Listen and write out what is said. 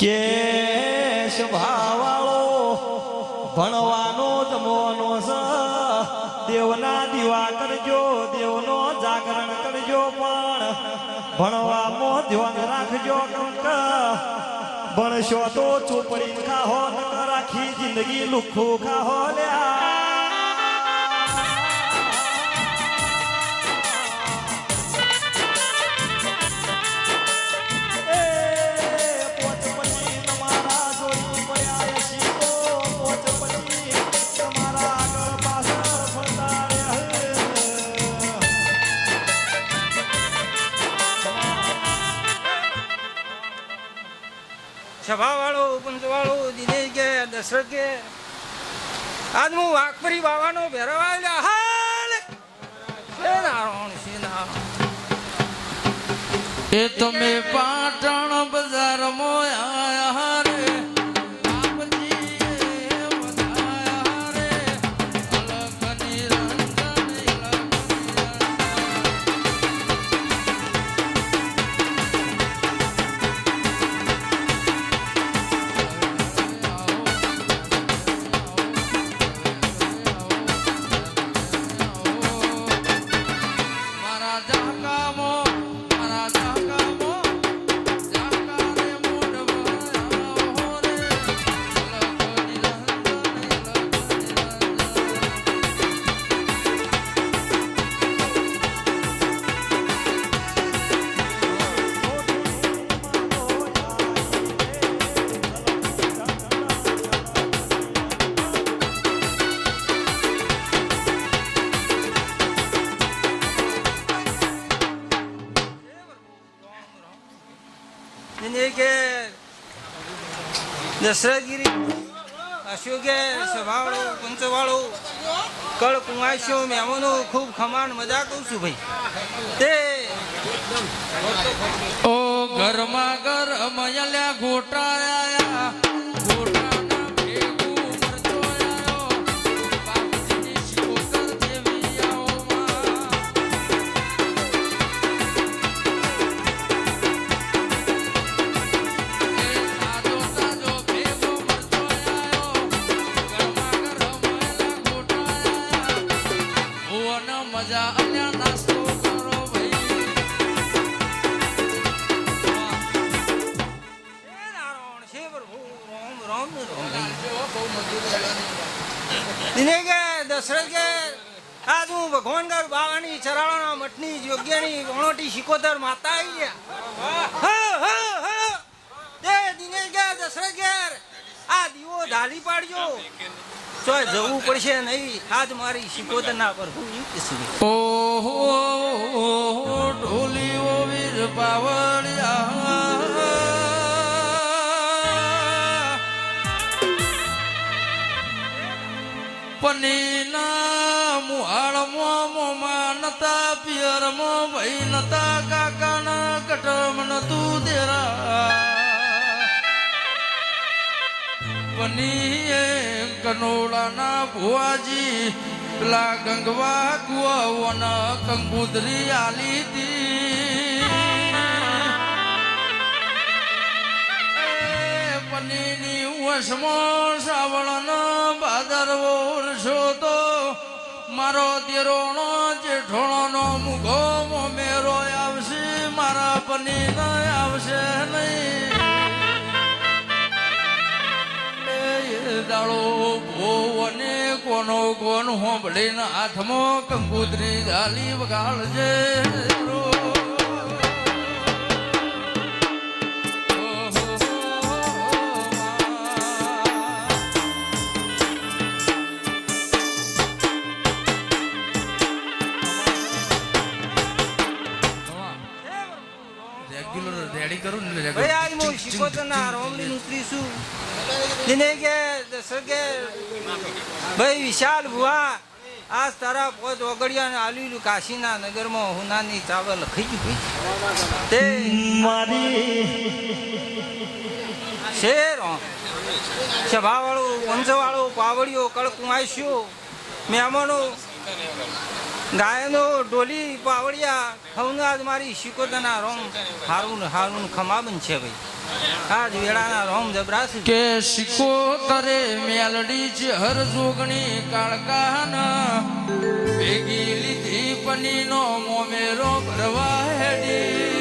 કે ભાવાળો ભણવાનો જમવાનો સ. દેવના દીવા કરજો, દેવનો જાગરણ કરજો પણ ભણવામાં ધ્યાન રાખજો કંક. ભણશો તો ચોપડી ખાહો રાખી જિંદગી લુખો ખાહો લ્યા. સભાવાળો પંચવાળો દિનેશ કે, દશરથ કે. આજ હું વાઘપરી બાવાનો ભેરવા આવ્યા. હાલ! છે નારાયણ છે નારાયણ. એ તમે પાટણ બજાર આયા દિનેશ કે દશરથગીરી, અશોકે, સભાવાળો, પંચવાળો કળ કુંવાસ્યો મહેમાનો ખૂબ ખમાન મજા કહું છું ભાઈ. તે ઓ ઘરમાં ઘર મયલ્યા ગોટાયા દિને કે દશરથ કે આજ હું ભગવાન ગાર બાવાની ચરાળાના મઠની યોગ્યની ઓણોટી શિકોતર માતા આવી ગયા. તે દિને કે દશરથ ઘેર આ દીવો ઢાલી પાડજો તો જવું પડશે નહીં આજ મારી શિકોતર ના પર હું. ઓહો ઢોલીઓ, વીર પાવળિયા પનીના મુહાળમાં મોમાં નતા, પિયરમાં ભાઈ નતા, કાકાના કટમ નતું દેરા. પનીએ કનોડાના ભુવાજી, પેલા ગંગવા કુવાના કંગુદરી આલી તી પનીની વસમો શ્રાવણ ભાદરવો વર્ષો તો મારો દેરોણો જેઠોણો મુઘો મોમેરો આવશે, મારા પની આવશે નહીં. દાળો ભોવને કોનો કોન હોંભળીને હાથમાં કંકુતરી ગાલી વગાડજે. રેગ્યુલર રેડી કરું ને ભાઈ આજ હું શિકોતરના રોમની ઉતરી છું દિને કે દશરથ કે ભાઈ વિશાલ ભુવા આજ તારા પોત ઓગળિયા આલ્યું કાશીના નગરમાં હુનાની ચાવલ લખાઈ ગયું તે મારી શેર સભાવાળો વંશવાળો પાવડીઓ કળકું આસ્યો મહેમાનો ગાયનો ડોલી પાવડિયા હવનાજ મારી શિકોતના રોમ. હારું હારું ખમાબન છે ભાઈ. આજ વેળાના રોમ જબરાસ કે શિકો કરે મેલડી છે હર જોગણી કાળકાન. ભેગી લીધી પનીનો મોમેરો ભરવા હેડી.